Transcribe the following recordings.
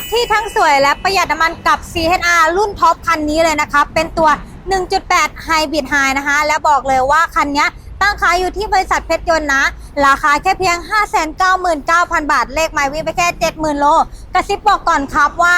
ถที่ทั้งสวยและประหยัดน้ำมันกับ CHR รุ่นท็อปคันนี้เลยนะครับเป็นตัว 1.8 Hybrid High นะคะ และบอกเลยว่าคันนี้ตั้งขายอยู่ที่บริษัทเพชรยนต์นะ ราคาแค่เพียง 599,000 บาท เลขไมล์วิ่งไปแค่ 70,000 โล กระซิบบอกก่อนครับว่า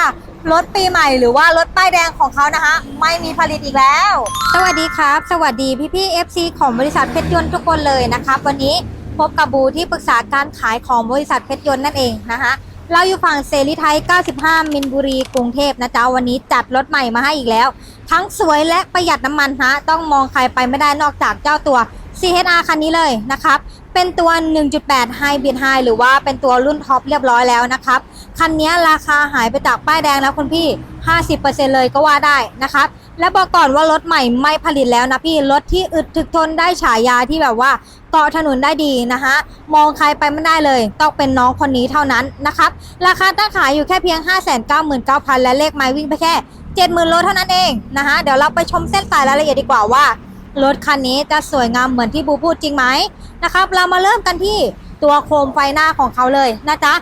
รถปีใหม่หรือว่ารถป้ายแดงของเขานะคะ ไม่มีผลิตอีกแล้ว สวัสดีครับ สวัสดีพี่พี่ FC ของบริษัทเพชรยนต์ทุกคนเลยนะครับ วันนี้พบกับบูที่ปรึกษาการขายของบริษัทเพชรยนต์นั่นเองนะคะ เราอยู่ฝั่งเซรีไทย 95 มินบุรี กรุงเทพนะจ๊ะ วันนี้จัดรถใหม่มาให้อีกแล้ว ทั้งสวยและประหยัดน้ำมันฮะ ต้องมองใครไปไม่ได้นอกจากเจ้าตัว CHR คันนี้เลยนะครับ เป็นตัว 1.8 Hybrid High หรือว่าเป็นตัวรุ่นท็อปเรียบร้อยแล้วนะครับ คันนี้ราคาหายไปจากป้ายแดงแล้วคุณพี่ 50%เลยก็ว่าได้นะครับ และบอกก่อนว่ารถใหม่ไม่ผลิตแล้วนะพี่ รถที่อึดถึกทนได้ฉายาที่แบบว่า เกาะถนนได้ดีนะคะ มองใครไปไม่ได้เลย ต้องเป็นน้องคนนี้เท่านั้นนะครับราคาตั้งขายอยู่แค่เพียง 599,000 และเลขไม้วิ่งไปแค่ 70,000โลเท่านั้นเองนะคะเดี๋ยวเราไปชมเส้นสายรายละเอียดดีกว่าว่ารถคันนี้จะสวยงามเหมือนที่บูพูดจริงไหมนะครับ เรามาเริ่มกันที่ตัวโคมไฟหน้าของเขาเลยนะจ๊ะ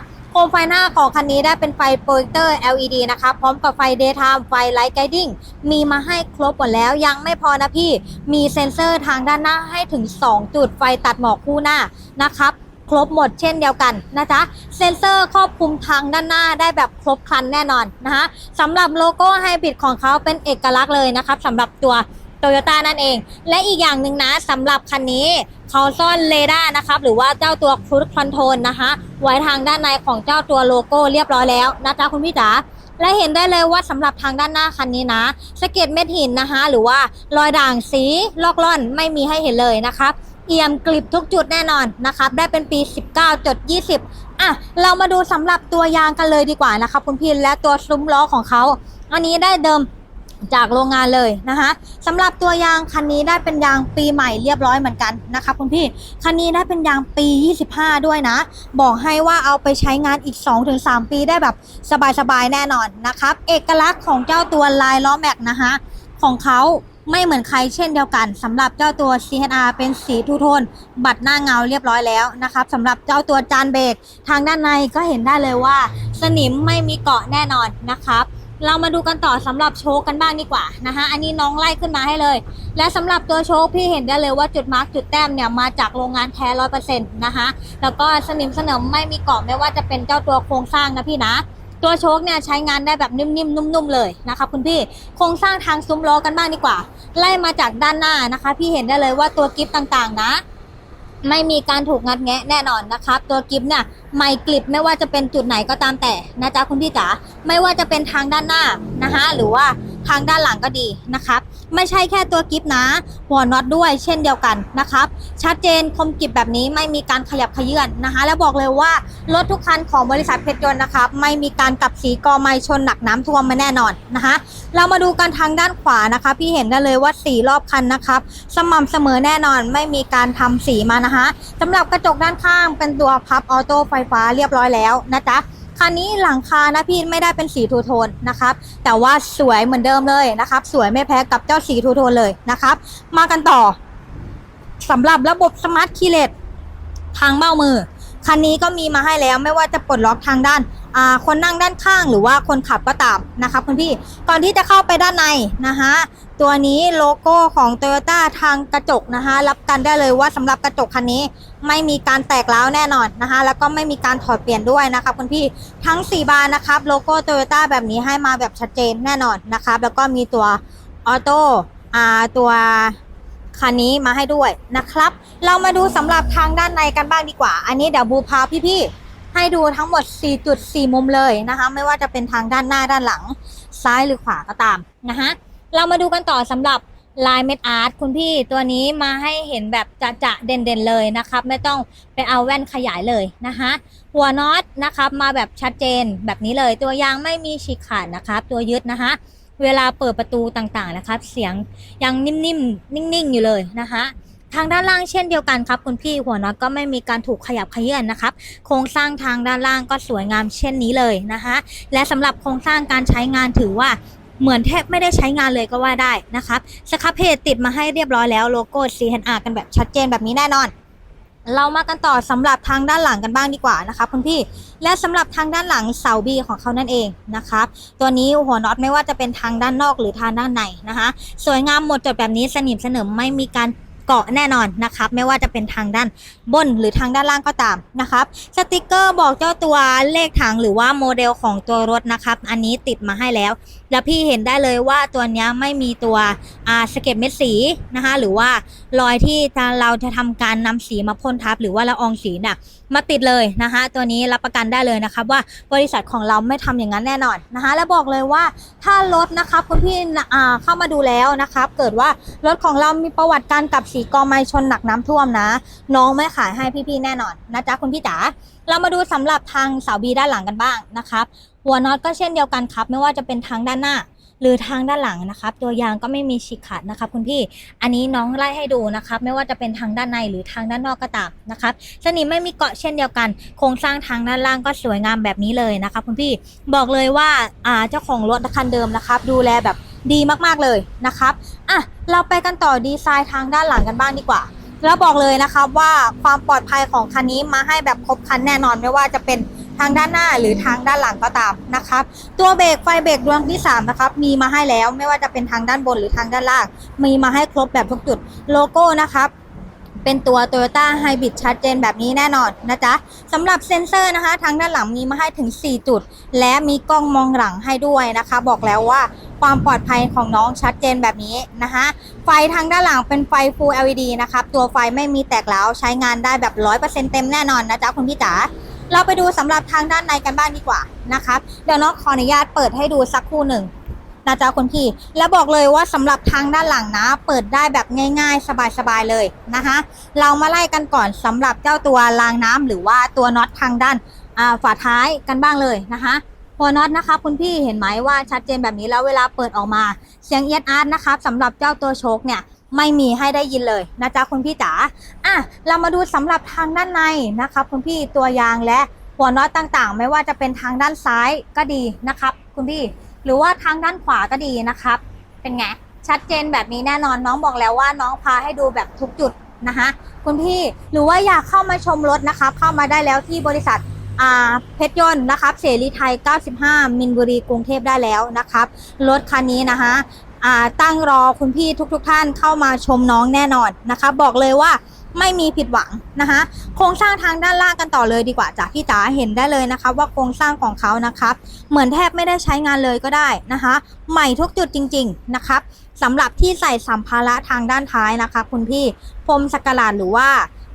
มไฟหน้าของคันนี้ได้เป็นไฟโปรเจคเตอร์ LED นะคะพร้อมกับไฟ daytime ไฟ light guiding มีมาให้ครบหมดแล้วยังไม่พอนะพี่ มีเซ็นเซอร์ทางด้านหน้าให้ถึง 2 จุดไฟตัดหมอกคู่หน้านะครับครบหมดเช่นเดียวกันนะจ๊ะเซ็นเซอร์ครอบคลุมทางด้านหน้าได้แบบครบครันแน่นอนนะคะสำหรับโลโก้ไฮบริดของเขาเป็นเอกลักษณ์เลยนะครับสำหรับตัว โตโยต้านั่นเอง และอีกอย่างหนึ่งนะสำหรับคันนี้เขาซ่อนเรดาร์นะครับหรือว่าเจ้าตัวครู i คอนโทรลนะคะไว้ทางด้านในของเจ้าตัวโลโก้เรียบร้อยแล้วนะจ๊ะคุณพี่จ๋าและเห็นได้เลยว่าสำหรับทางด้านหน้าคันนี้นะสะเก็ดเม็ดหินนะคะ หรือว่ารอยด่างสีลอกล่อนไม่มีให้เห็นเลยนะครับเอี่ยมกริบทุกจุดแน่นอนนะครับได้เป็นปี 19.20 อะ เรามาดูสำหรับตัวยางกันเลยดีกว่านะครับคุณพี่และตัวซุ้มล้อของเขา อันนี้ได้เดิม จากโรงงานเลยนะคะสำหรับตัวยางคันนี้ได้เป็นยางปีใหม่เรียบร้อยเหมือนกันนะคะคุณพี่คันนี้ได้เป็นยางปี 25 ด้วยนะ บอกให้ว่าเอาไปใช้งานอีก 2-3 ปีได้แบบสบายๆแน่นอนนะครับเอกลักษณ์ของเจ้าตัวลายล้อแม็กนะคะของเขาไม่เหมือนใครเช่นเดียวกันสำหรับเจ้าตัว CHR เป็นสีทูโทน บัดหน้าเงาเรียบร้อยแล้วนะครับสำหรับเจ้าตัวจานเบรกทางด้านในก็เห็นได้เลยว่า สนิมไม่มีเกาะแน่นอนนะครับ เรามาดูกันต่อสำหรับโชคกันบ้างดีกว่านะคะอันนี้น้องไล่ขึ้นมาให้เลย และสำหรับตัวโชคพี่เห็นได้เลยว่าจุดมาร์กจุดแต้มเนี่ยมาจากโรงงานแท้ร้อยเปอร์เซ็นต์นะคะแล้วก็สนิมเสนิมไม่มีเกาะไม่ว่าจะเป็นเจ้าตัวโครงสร้างนะพี่นะตัวโชคเนี่ยใช้งานได้แบบนิ่มๆนุ่มๆเลยนะคะคุณพี่โครงสร้างทางซุ้มล้อกันบ้างดีกว่า ไล่มาจากด้านหน้านะคะ พี่เห็นได้เลยว่าตัวกิฟต่างๆ นะ ไม่มีการถูกงัดแงะแน่นอนนะครับ ตัวกิฟเนี่ยไม่กลิบไม่ว่าจะเป็นจุดไหนก็ตามแต่นะจ๊ะคุณพี่จ๋าไม่ว่าจะเป็นทางด้านหน้านะคะหรือว่า ทางด้านหลังก็ดีนะครับ ไม่ใช่แค่ตัวกิฟนะ หัวน็อตด้วยเช่นเดียวกันนะครับ ชัดเจนคมกิบแบบนี้ไม่มีการขยับขยื่นนะคะ และบอกเลยว่ารถทุกคันของบริษัทเพชรยนต์นะครับ ไม่มีการกลับสีกอไม้ชนหนักน้ำท่วมมาแน่นอนนะคะ เรามาดูกันทางด้านขวานะคะ พี่เห็นได้เลยว่าสีรอบคันนะครับ สม่ำเสมอแน่นอนไม่มีการทำสีมานะคะสำหรับกระจกด้านข้างเป็นตัวพับออโต้ไฟฟ้าเรียบร้อยแล้วนะจ๊ะ คันนี้หลังคานะพี่ไม่ได้เป็นสีทูโทนนะครับ แต่ว่าสวยเหมือนเดิมเลยนะครับ สวยไม่แพ้กับเจ้าสีทูโทนเลยนะครับ มากันต่อสำหรับระบบสมาร์ทคีเลสทางเบ้ามือ คันนี้ก็มีมาให้แล้วไม่ว่าจะปลดล็อกทางด้านคนนั่งด้านข้างหรือว่าคนขับก็ตามนะคะคุณพี่ก่อนที่จะเข้าไปด้านในนะคะตัวนี้โลโก้ของ Toyota ทางกระจกนะคะรับกันได้เลยว่าสำหรับกระจกคันนี้ไม่มีการแตกร้าวแน่นอนนะคะแล้วก็ไม่มีการถอดเปลี่ยนด้วยนะคะคุณพี่ทั้ง 4 บานนะครับโลโก้ Toyota แบบนี้ให้มาแบบชัดเจนแน่นอนนะคะแล้วก็มีตัวออโต้ตัว คันนี้มาให้ด้วยนะครับ เรามาดูสำหรับทางด้านในกันบ้างดีกว่า อันนี้เดี๋ยวบูพาพี่ๆให้ดูทั้งหมด4.4มุมเลยนะคะ ไม่ว่าจะเป็นทางด้านหน้าด้านหลัง ซ้ายหรือขวาก็ตามนะคะเรามาดูกันต่อสำหรับลายเม็ดอาร์ตคุณพี่ตัวนี้มาให้เห็นแบบจะๆเด่นๆเลยนะครับ ไม่ต้องไปเอาแว่นขยายเลยนะคะหัวน็อตนะครับมาแบบชัดเจนแบบนี้เลย ตัวยางไม่มีฉีกขาดนะครับ ตัวยึดนะคะ เวลาเปิดประตูต่างๆนะครับ เสียงยังนิ่มๆนิ่งๆอยู่เลยนะคะทางด้านล่างเช่นเดียวกันครับคุณพี่หัวน็อตก็ไม่มีการถูกขยับขยื่นนะครับ โครงสร้างทางด้านล่างก็สวยงามเช่นนี้เลยนะคะและสำหรับโครงสร้างการใช้งานถือว่าเหมือนแทบไม่ได้ใช้งานเลยก็ว่าได้นะครับสครับเพจติดมาให้เรียบร้อยแล้วโลโก้ CNR กันแบบชัดเจนแบบนี้แน่นอน เรามากันต่อสำหรับทางด้านหลังกันบ้างดีกว่านะคะคุณพี่และสำหรับทางด้านหลังเสาบีของเขานั่นเองนะครับตัวนี้หัวน็อตไม่ว่าจะเป็นทางด้านนอกหรือทางด้านในนะคะสวยงามหมดจดแบบนี้สนิมเสนมไม่มีการเกาะแน่นอนนะครับไม่ว่าจะเป็นทางด้านบนหรือทางด้านล่างก็ตามนะครับสติกเกอร์บอกเจ้าตัวเลขถังหรือว่าโมเดลของตัวรถนะครับอันนี้ติดมาให้แล้วแล้วพี่เห็นได้เลยว่าตัวนี้ไม่มีตัวสเก็ตเม็ดสีนะคะหรือว่ารอยที่จะเราจะทำการนำสีมาพ่นทับ หรือว่าละอองสีน่ะมาติดเลยนะคะตัวนี้รับประกันได้เลยนะครับว่าบริษัทของเราไม่ทำอย่างนั้นแน่นอนนะคะและบอกเลยว่าถ้ารถนะครับคุณพี่เข้ามาดูแล้วนะครับเกิดว่ารถของเรามีประวัติการกับสีกอไม้ชนหนักน้ำท่วมนะ น้องไม่ขายให้พี่ๆแน่นอนนะจ๊ะคุณพี่จ๋าเรามาดูสำหรับทางเสาบีด้านหลังกันบ้างนะครับ หัวน็อตก็เช่นเดียวกันครับ ไม่ว่าจะเป็นทางด้านหน้าหรือทางด้านหลังนะครับ ตัวยางก็ไม่มีฉีกขาดนะครับคุณพี่ อันนี้น้องไล่ให้ดูนะครับ ไม่ว่าจะเป็นทางด้านในหรือทางด้านนอกก็ตามนะครับสนิมไม่มีเกาะเช่นเดียวกัน โครงสร้างทางด้านล่างก็สวยงามแบบนี้เลยนะครับคุณพี่บอกเลยว่าอ่าเจ้าของรถคันเดิมนะครับ ดูแลแบบดีมากๆเลยนะครับอะเราไปกันต่อดีไซน์ทางด้านหลังกันบ้างดีกว่าแล้วบอกเลยนะครับว่าความปลอดภัยของคันนี้มาให้แบบครบครันแน่นอนไม่ว่าจะเป็น ทางด้านหน้าหรือทางด้านหลังก็ตามนะครับ ตัวเบรกไฟเบรกดวงที่3นะครับมีมาให้แล้วไม่ว่าจะเป็นทางด้านบนหรือทางด้านล่าง มีมาให้ครบแบบทุกจุดโลโก้นะครับเป็นตัว Toyota Hybrid ชัดเจนแบบนี้แน่นอนนะจ๊ะสำหรับเซ็นเซอร์นะคะ ทางด้านหลังมีมาให้ถึง 4 จุด และมีกล้องมองหลังให้ด้วยนะคะ บอกแล้วว่าความปลอดภัยของน้องชัดเจนแบบนี้นะคะไฟทางด้านหลังเป็นไฟ Full LED นะครับ ตัวไฟไม่มีแตกร้วใช้งานได้แบบ 100%เต็มแน่นอนนะจ๊ะคุณพี่จ๋า เราไปดูสำหรับทางด้านในกันบ้างดีกว่านะครับเดี๋ยวน้องขออนุญาตเปิดให้ดูสักครู่หนึ่งนะจ๊ะคุณพี่ และบอกเลยว่าสำหรับทางด้านหลังนะ เปิดได้แบบง่าย ๆ สบายๆเลยนะคะ เรามาไล่กันก่อนสำหรับเจ้าตัวรางน้ำหรือว่าตัวน็อตทางด้านฝาท้ายกันบ้างเลยนะคะหัวน็อตนะคะคุณพี่เห็นไหมว่าชัดเจนแบบนี้แล้วเวลาเปิดออกมา เสียงเอียดอาร์ตนะครับสำหรับเจ้าตัวโชคเนี่ย ไม่มีให้ได้ยินเลยนะจ๊ะคุณพี่จ๋าอะเรามาดูสำหรับทางด้านในนะครับคุณพี่ตัวยางและหัวน็อตต่างๆ ไม่ว่าจะเป็นทางด้านซ้ายก็ดีนะครับ คุณพี่หรือว่าทางด้านขวาก็ดีนะครับ เป็นไงชัดเจนแบบนี้แน่นอนน้องบอกแล้วว่าน้องพาให้ดูแบบทุกจุดนะคะคุณพี่หรือว่าอยากเข้ามาชมรถนะคะเข้ามาได้แล้วที่บริษัทอาเพชรยนต์นะครับเสรีไทย 95 มินบุรีกรุงเทพได้แล้วนะครับ รถคันนี้นะคะ ตั้งรอคุณพี่ทุกๆทท่านเข้ามาชมน้องแน่นอนนะคะ บอกเลยว่าไม่มีผิดหวังนะคะ โครงสร้างทางด้านล่างกันต่อเลยดีกว่าจากพี่จ๋าเห็นได้เลยนะคะ ว่าโครงสร้างของเขานะครับ เหมือนแทบไม่ได้ใช้งานเลยก็ได้นะคะ ใหม่ทุกจุดจริง ๆนะครับสำหรับที่ใส่สัมภาระทางด้านท้ายนะคะ คุณพี่พรมสกกลาดหรือว่า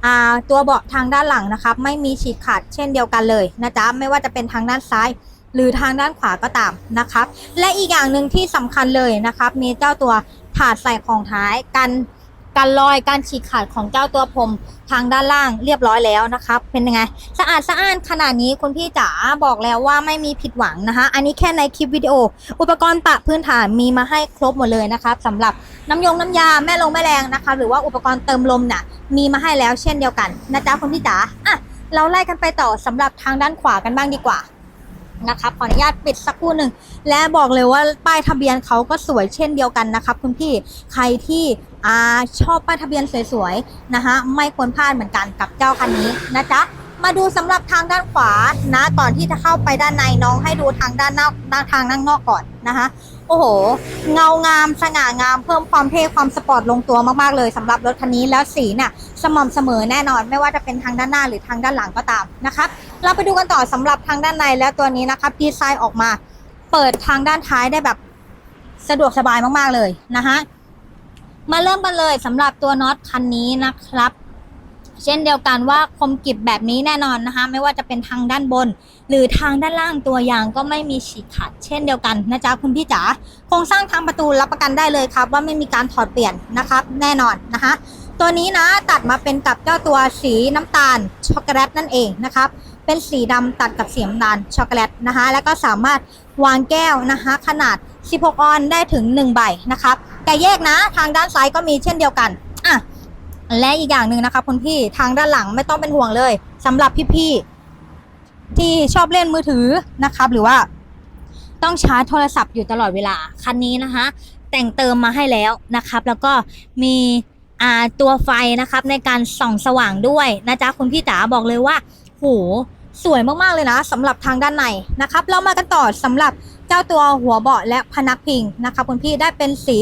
อ่าตัวเบาะทางด้านหลังนะครับ ไม่มีฉีกขาดเช่นเดียวกันเลยนะจ๊ะไม่ว่าจะเป็นทางด้านซ้าย หรือทางด้านขวาก็ตามนะครับ และอีกอย่างหนึ่งที่สำคัญเลยนะครับ มีเจ้าตัวถาดใส่ของท้ายกันกันรอยการฉีกขาดของเจ้าตัวพรมทางด้านล่างเรียบร้อยแล้วนะครับ เป็นยังไง สะอาดสะอ้านขนาดนี้คุณพี่จ๋าบอกแล้วว่าไม่มีผิดหวังนะคะ อันนี้แค่ในคลิปวิดีโอ อุปกรณ์ปะพื้นฐานมีมาให้ครบหมดเลยนะครับสำหรับน้ำยงน้ำยาแม่ลงแม่แรงนะคะหรือว่าอุปกรณ์เติมลมน่ะมีมาให้แล้วเช่นเดียวกันนะจ๊ะคุณพี่จ๋าอะเราไล่กันไปต่อสำหรับทางด้านขวากันบ้างดีกว่า นะครับขออนุญาตปิดสักครู่หนึ่งและบอกเลยว่าป้ายทะเบียนเขาก็สวยเช่นเดียวกันนะครับคุณพี่ใครที่อ่าชอบป้ายทะเบียนสวยๆนะคะไม่ควรพลาดเหมือนกันกับเจ้าคันนี้นะจ๊ะมาดูสำหรับทางด้านขวานะก่อนที่จะเข้าไปด้านในน้องให้ดูทางด้านนอกด้านทางด้านนอกก่อนนะคะ อ้โห เงางามสง่างามเพิ่มความเท่ความสปอร์ตลงตัวมากๆเลยสำหรับรถคันนี้แล้วสีน่ะสม่ำเสมอแน่นอน ไม่ว่าจะเป็นทางด้านหน้าหรือทางด้านหลังก็ตามนะคะเราไปดูกันต่อสำหรับทางด้านในแล้วตัวนี้นะครับดีไซน์ออกมา เปิดทางด้านท้ายได้แบบสะดวกสบายมากๆเลยนะคะมาเริ่มกันเลยสำหรับตัวน็อตคันนี้นะครับ เช่นเดียวกันว่าคมกริบแบบนี้แน่นอนนะคะ ไม่ว่าจะเป็นทางด้านบน หรือทางด้านล่างตัวยางก็ไม่มีฉีกขาดเช่นเดียวกันนะจ๊ะคุณพี่จ๋าโครงสร้างทางประตูรับประกันได้เลยครับ ว่าไม่มีการถอดเปลี่ยนนะครับแน่นอนนะคะตัวนี้นะตัดมาเป็นกับเจ้าตัวสีน้ำตาลช็อกโกแลตนั่นเองนะครับเป็นสีดำตัดกับสีน้ำตาลช็อกโกแลตนะคะแล้วก็สามารถวางแก้วนะคะขนาด 16 ออนได้ถึง 1 ใบนะครับแต่แยกนะทางด้านซ้ายก็มีเช่นเดียวกัน และอีกอย่างหนึ่งนะคะคุณพี่ทางด้านหลังไม่ต้องเป็นห่วงเลยสำหรับพี่ๆที่ชอบเล่นมือถือนะครับ หรือว่าต้องชาร์จโทรศัพท์อยู่ตลอดเวลาคันนี้นะคะ แต่งเติมมาให้แล้วนะครับ แล้วก็มีตัวไฟนะครับในการส่องสว่างด้วยนะจ๊ะคุณพี่จ๋าบอกเลยว่าโหสวยมากๆเลยนะสำหรับทางด้านในนะครับ เรามากันต่อสำหรับ จ้าตัวหัวเบาะและพนักพิงนะครับคุณพี่ได้เป็นสี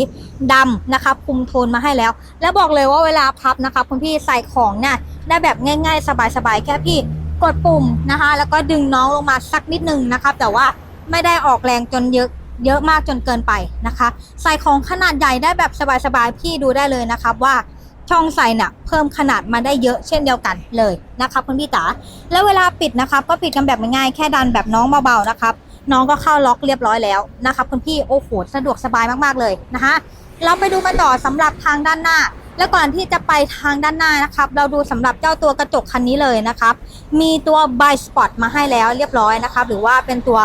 ดำนะครับคุมโทนมาให้แล้ว และบอกเลยว่าเวลาพับนะครับคุณพี่ใส่ของเนี่ยได้แบบง่าย ๆ สบายๆแค่พี่กดปุ่มนะคะ แล้วก็ดึงน้องลงมาสักนิดนึงนะครับ แต่ว่าไม่ได้ออกแรงจนเยอะเยอะมากจนเกินไปนะคะ ใส่ของขนาดใหญ่ได้แบบสบายๆพี่ดูได้เลยนะครับว่าช่องใส่เนี่ยเพิ่มขนาดมาได้เยอะเช่นเดียวกันเลยนะครับคุณพี่จ๋าแล้วเวลาปิดนะครับ ก็ปิดกันแบบง่ายๆแค่ดันแบบน้องเบาๆนะครับ น้องก็เข้าล็อกเรียบร้อยแล้วนะครับคุณพี่โอ้โหสะดวกสบายมากๆเลยนะคะ เราไปดูกันต่อสำหรับทางด้านหน้า และก่อนที่จะไปทางด้านหน้านะครับ เราดูสำหรับเจ้าตัวกระจกคันนี้เลยนะครับ มีตัว by spot มาให้แล้วเรียบร้อยนะครับ หรือว่าเป็นตัว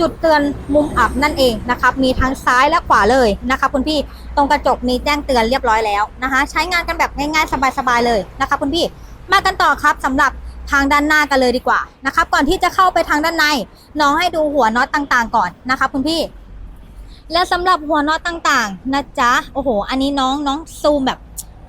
จุดเตือนมุมอับนั่นเองนะครับ มีทั้งซ้ายและขวาเลยนะคะคุณพี่ตรงกระจกมีแจ้งเตือนเรียบร้อยแล้วนะคะ ใช้งานกันแบบง่ายๆ สบายๆเลยนะคะคุณพี่มากันต่อครับสำหรับ ทางด้านหน้ากันเลยดีกว่านะครับ ก่อนที่จะเข้าไปทางด้านใน น้องให้ดูหัวน็อตต่างๆ ก่อนนะคะคุณพี่ และสำหรับหัวน็อตต่างๆนะจ๊ะโอ้โห อันนี้น้องน้องซูมแบบ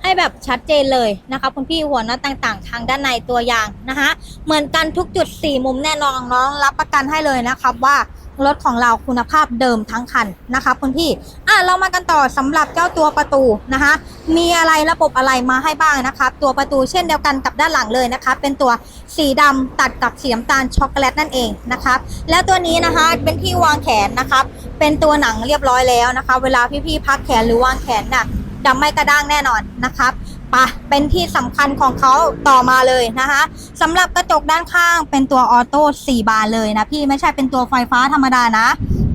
ให้แบบชัดเจนเลยนะคะคุณพี่หัวน็อตต่างๆ ทางด้านในตัวอย่างนะคะเหมือนกันทุกจุด4มุมแน่นอนน้องรับประกันให้เลยนะครับว่า รถของเราคุณภาพเดิมทั้งคันนะคะคุณพี่อะเรามากันต่อสำหรับเจ้าตัวประตูนะคะ มีอะไรระบบอะไรมาให้บ้างนะครับตัวประตูเช่นเดียวกันกับด้านหลังเลยนะคะเป็นตัวสีดำตัดกับสีน้ำตาลช็อกโกแลตนั่นเองนะครับแล้วตัวนี้นะคะเป็นที่วางแขนนะครับเป็นตัวหนังเรียบร้อยแล้วนะคะ เวลาพี่ๆพักแขนหรือวางแขนน่ะดำไม่กระด้างแน่นอนนะครับ ปะเป็นที่สำคัญของเขาต่อมาเลยนะคะสำหรับกระจกด้านข้างเป็นตัวออโต้4บานเลยนะพี่ไม่ใช่เป็นตัวไฟฟ้าธรรมดานะ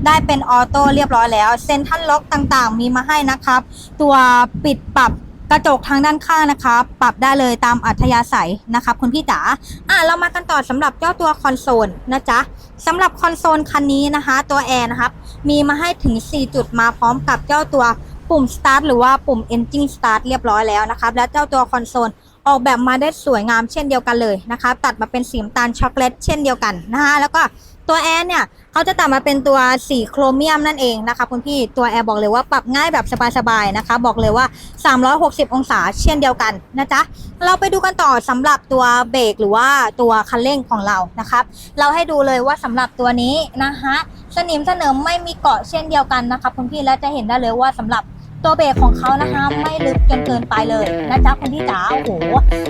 ได้เป็นออโต้เรียบร้อยแล้วเซนทันล็อกต่างๆ มีมาให้นะครับ ตัวปิดปรับกระจกทางด้านข้างนะคะ ปรับได้เลยตามอัธยาศัยนะครับคุณพี่จ๋าอะเรามากันต่อสำหรับเจ้าตัวคอนโซลนะจ๊ะสำหรับคอนโซลคันนี้นะคะ ตัวแอร์นะครับ มีมาให้ถึง 4 จุดมาพร้อมกับเจ้าตัว ปุ่ม start หรือว่าปุ่ม engine start เรียบร้อยแล้วนะครับ และเจ้าตัวคอนโซลออกแบบมาได้สวยงามเช่นเดียวกันเลยนะคะตัดมาเป็นสีน้ำตาลช็อกโกแลตเช่นเดียวกันนะคะแล้วก็ตัวแอร์เนี่ยเขาจะตัดมาเป็นตัวสีโครเมียมนั่นเองนะคะคุณพี่ตัวแอร์บอกเลยว่าปรับง่ายแบบสบายๆนะคะ บอกเลยว่า 360 องศาเช่นเดียวกันนะจ๊ะเราไปดูกันต่อสำหรับตัวเบรกหรือว่าตัวคันเร่งของเรานะครับ เราให้ดูเลยว่าสำหรับตัวนี้นะคะสนิมเสนิมไม่มีเกาะเช่นเดียวกันนะคะคุณพี่และจะเห็นได้เลยว่าสำหรับ ตัวเบรกของเขานะคะไม่ลึกจนเกินไปเลยนะจ๊ะคุณพี่จ๋าโอ้โห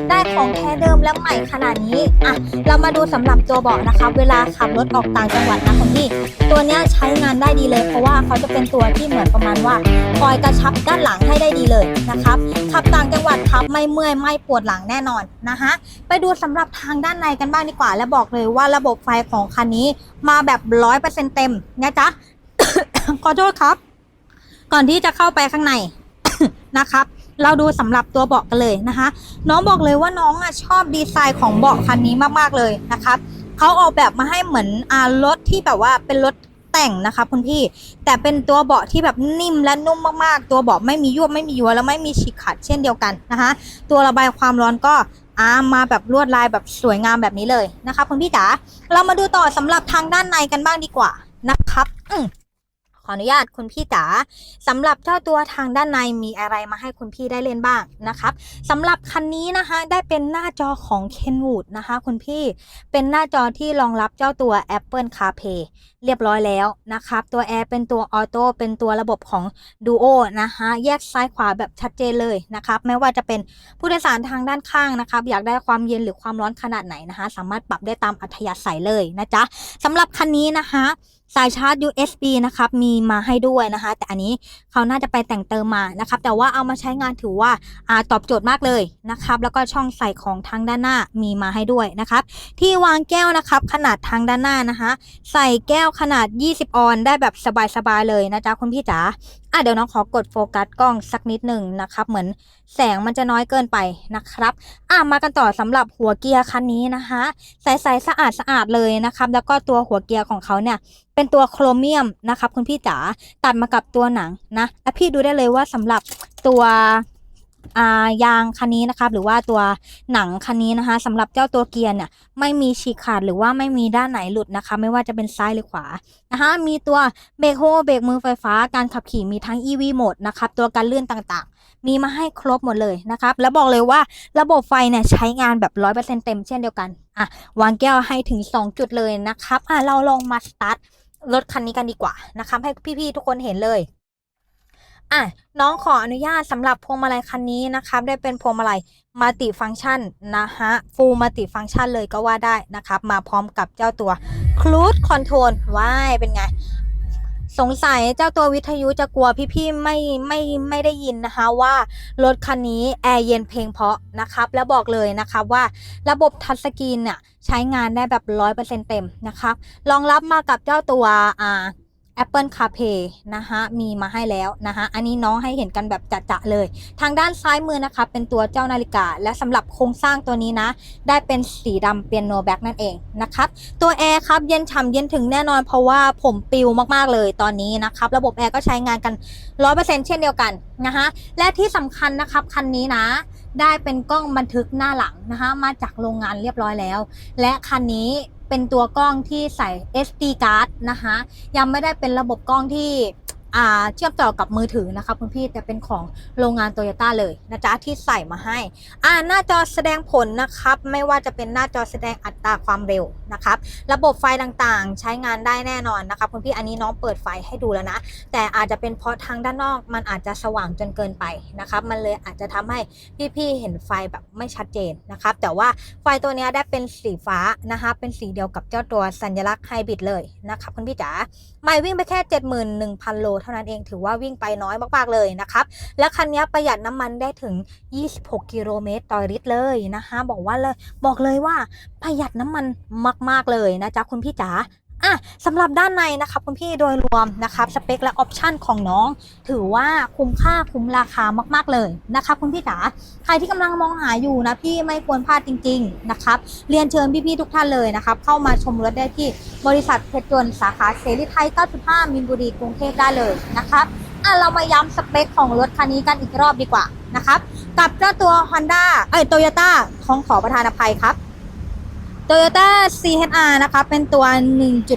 ได้ของแท้เดิมและใหม่ขนาดนี้อะเรามาดูสำหรับตัวเบาะนะคะ เวลาขับรถออกต่างจังหวัดนะคุณพี่ตัวเนี้ยใช้งานได้ดีเลย เพราะว่าเขาจะเป็นตัวที่เหมือนประมาณว่าคอยกระชับด้านหลังให้ได้ดีเลยนะครับขับต่างจังหวัดครับไม่เมื่อยไม่ปวดหลังแน่นอนนะคะไปดูสำหรับทางด้านในกันบ้างดีกว่า และบอกเลยว่าระบบไฟของคันนี้มาแบบร้อยเปอร์เซ็นต์เต็มนะจ๊ะขอโทษครับ ก่อนที่จะเข้าไปข้างใน นะครับ เราดูสำหรับตัวเบาะกันเลยนะคะ น้องบอกเลยว่าน้องอะชอบดีไซน์ของเบาะคันนี้มากๆเลยนะครับเขาออกแบบมาให้เหมือนอ่ารถที่แบบว่าเป็นรถแต่งนะคะคุณพี่แต่เป็นตัวเบาะที่แบบนิ่มและนุ่มมากๆ ตัวเบาะไม่มียวบไม่มียัวแล้วไม่มีฉีกขาดเช่นเดียวกันนะคะตัวระบายความร้อนก็อามาแบบลวดลายแบบสวยงามแบบนี้เลยนะคะคุณพี่จ๋าเรามาดูต่อสำหรับทางด้านในกันบ้างดีกว่านะครับ อื ออนุญาตคุณพี่จ๋าสำหรับเจ้าตัวทางด้านในมีอะไรมาให้คุณพี่ได้เล่นบ้างนะครับสำหรับคันนี้นะคะได้เป็นหน้าจอของ Kenwood นะคะคุณพี่เป็นหน้าจอที่รองรับเจ้าตัว Apple CarPlay เรียบร้อยแล้วนะครับตัวแอร์เป็นตัวออโต้เป็นตัวระบบของ Duo นะคะแยกซ้ายขวาแบบชัดเจนเลยนะครับไม่ว่าจะเป็นผู้โดยสารทางด้านข้างนะครับอยากได้ความเย็นหรือความร้อนขนาดไหนนะคะสามารถปรับได้ตามอัธยาศัยเลยนะจ๊ะสำหรับคันนี้นะคะ สายชาร์จ USB นะครับมีมาให้ด้วยนะคะ แต่อันนี้เขาน่าจะไปแต่งเติมมานะครับ แต่ว่าเอามาใช้งานถือว่าอาตอบโจทย์มากเลยนะครับ แล้วก็ช่องใส่ของทางด้านหน้ามีมาให้ด้วยนะครับ ที่วางแก้วนะครับ ขนาดทางด้านหน้านะคะ ใส่แก้วขนาด 20 ออน ได้แบบสบายๆเลยนะจ๊ะคุณพี่จ๋าอะเดี๋ยวน้องขอกดโฟกัสกล้องสักนิดหนึ่งนะครับ เหมือนแสงมันจะน้อยเกินไปนะครับ อะมากันต่อสำหรับหัวเกียร์คันนี้นะคะใสๆสะอาดสะอาดเลยนะครับ แล้วก็ตัวหัวเกียร์ของเขาเนี่ยเป็นตัวโครเมียมนะครับ คุณพี่จ๋าตัดมากับตัวหนังนะและพี่ดูได้เลยว่าสำหรับตัวายางคันนี้นะครับหรือว่าตัวหนังคันนี้นะคะสำหรับเจ้าตัวเกียร์เนี่ยไม่มีฉีกขาดหรือว่าไม่มีด้านไหนหลุดนะคะ ไม่ว่าจะเป็นซ้ายหรือขวานะคะมีตัวเบรกโฮเบรกมือไฟฟ้าการขับขี่มีทั้ง EV โหมดนะครับตัวการเลื่อนต่างๆ มีมาให้ครบหมดเลยนะครับแล้วบอกเลยว่าระบบไฟเนี่ยใช้งานแบบ 100%เต็มเช่นเดียวกันอะวางแก้วให้ถึง 2 จุดเลยนะครับอะเราลองมาสตาร์ทรถคันนี้กันดีกว่านะครับให้พี่ๆทุกคนเห็นเลย อะน้องขออนุญาตสำหรับพวงมาลัยคันนี้นะครับ ได้เป็นพวงมาลัยมัลติฟัง c t ชันนะฮะฟูลมัลติฟัง c t ชันเลยก็ว่าได้นะครับ มาพร้อมกับเจ้าตัว Cruise Control ว้ายเป็นไง สงสัยเจ้าตัววิทยุจะกลัวพี่ๆไม่ไม่ไม่ได้ยินนะคะว่ารถคันนี้แอร์เย็นเพลงเพราะนะครับ แล้วบอกเลยนะครับว่าระบบทัชสกรีนเนี่ยใช้งานได้แบบ 100%เต็มนะครับรองรับมากับเจ้าตัวอ่า Apple CarPlay นะคะมีมาให้แล้วนะคะอันนี้น้องให้เห็นกันแบบจะๆเลย ทางด้านซ้ายมือนะคะ เป็นตัวเจ้านาฬิกา และสำหรับโครงสร้างตัวนี้นะ ได้เป็นสีดำเปียโนแบ็กนั่นเองนะครับตัวแอร์ครับเย็นฉ่ำเย็นถึงแน่นอนเพราะว่าผมปิวมากๆเลยตอนนี้นะครับระบบแอร์ก็ใช้งานกัน 100%เช่นเดียวกันนะคะและที่สำคัญนะครับคันนี้นะ ได้เป็นกล้องบันทึกหน้าหลังนะคะมาจากโรงงานเรียบร้อยแล้ว และคันนี้ เป็นตัวกล้องที่ใส่ SD card นะคะยังไม่ได้เป็นระบบกล้องที่ เชื่อมต่อกับมือถือนะคะคุณพี่แต่เป็นของโรงงานโตโยต้าเลยนะจ๊ะที่ใส่มาให้ อ่าหน้าจอแสดงผลนะครับไม่ว่าจะเป็นหน้าจอแสดงอัตราความเร็วนะครับระบบไฟต่างๆ ใช้งานได้แน่นอนนะครับคุณพี่อันนี้น้องเปิดไฟให้ดูแล้วนะ แต่อาจจะเป็นเพราะทางด้านนอกมันอาจจะสว่างจนเกินไปนะครับมันเลยอาจจะทำให้พี่ๆเห็นไฟแบบไม่ชัดเจนนะครับแต่ว่าไฟตัวนี้ได้เป็นสีฟ้านะคะเป็นสีเดียวกับเจ้าตัวสัญลักษณ์ไฮบริดเลยนะครับคุณพี่จ๋าไม่วิ่งไปแค่ 71,000โลเท่านั้นเองถือว่าวิ่งไปน้อยมากๆเลยนะครับ และคันนี้ประหยัดน้ำมันได้ถึง 26 กิโลเมตรต่อลิตรเลยนะคะบอกว่าเลยบอกเลยว่าประหยัดน้ำมันมาก ๆเลยนะจ๊ะคุณพี่จ๋า อะสำหรับด้านในนะครับคุณพี่โดยรวมนะครับสเปคและออปชันของน้อง ถือว่าคุ้มค่าคุ้มราคามากๆเลยนะครับคุณพี่จ๋าใครที่กำลังมองหาอยู่นะพี่ไม่ควรพลาดจริงๆนะครับเรียนเชิญพี่ๆทุกท่านเลยนะครับเข้ามาชมรถได้ที่บริษัทเพชรยนต์สาขาเสรีไทย 95 มินบุรีกรุงเทพได้เลยนะครับอะเรามาย้ำสเปคของรถคันนี้กันอีกรอบดีกว่านะครับกับเจ้าตัว Honda เอ้ย Toyota ของขอประธานอภัยครับ Toyota CHR นะครับเป็นตัว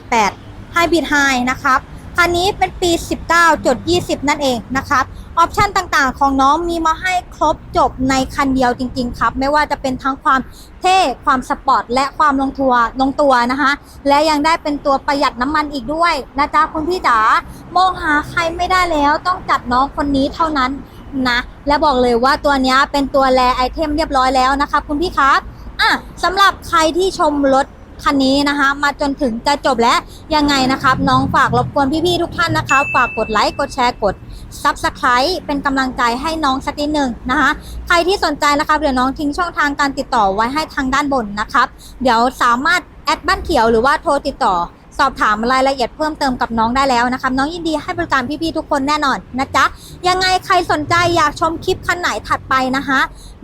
1.8 Hybrid High นะครับคันนี้เป็นปี 19.20 นั่นเองนะครับออปชันต่างๆ ของน้องมีมาให้ครบจบในคันเดียวจริง ๆ ครับ ไม่ว่าจะเป็นทั้งความเท่ความสปอร์ตและความลงตัวลงตัวนะคะ และยังได้เป็นตัวประหยัดน้ำมันอีกด้วยนะจ๊ะคุณพี่จ๋ามองหาใครไม่ได้แล้วต้องจัดน้องคนนี้เท่านั้นนะ และบอกเลยว่าตัวนี้เป็นตัวแลไอเทมเรียบร้อยแล้วนะครับคุณพี่ครับ อะสำหรับใครที่ชมรถคันนี้นะคะ มาจนถึงจะจบแล้วยังไงนะครับ น้องฝากรบกวนพี่ๆทุกท่านนะคะ ฝากกดไลค์กดแชร์กด Subscribe เป็นกำลังใจให้น้องสักนิดหนึ่งนะคะ ใครที่สนใจนะครับเดี๋ยวน้องทิ้งช่องทางการติดต่อไว้ให้ทางด้านบนนะครับ เดี๋ยวสามารถแอดบ้านเขียวหรือว่าโทรติดต่อ สอบถามรายละเอียดเพิ่มเติมกับน้องได้แล้วนะครับน้องยินดีให้บริการพี่ๆทุกคนแน่นอนนะจ๊ะยังไงใครสนใจอยากชมคลิปคันไหนถัดไปนะคะ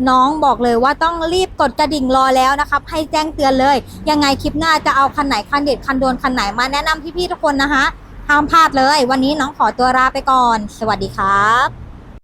น้องบอกเลยว่าต้องรีบกดกระดิ่งรอแล้วนะครับให้แจ้งเตือนเลย ยังไงคลิปหน้าจะเอาคันไหนคันเด็ดคันโดนคันไหนมาแนะนำพี่ๆทุกคนนะคะห้ามพลาดเลย วันนี้น้องขอตัวลาไปก่อน สวัสดีครับ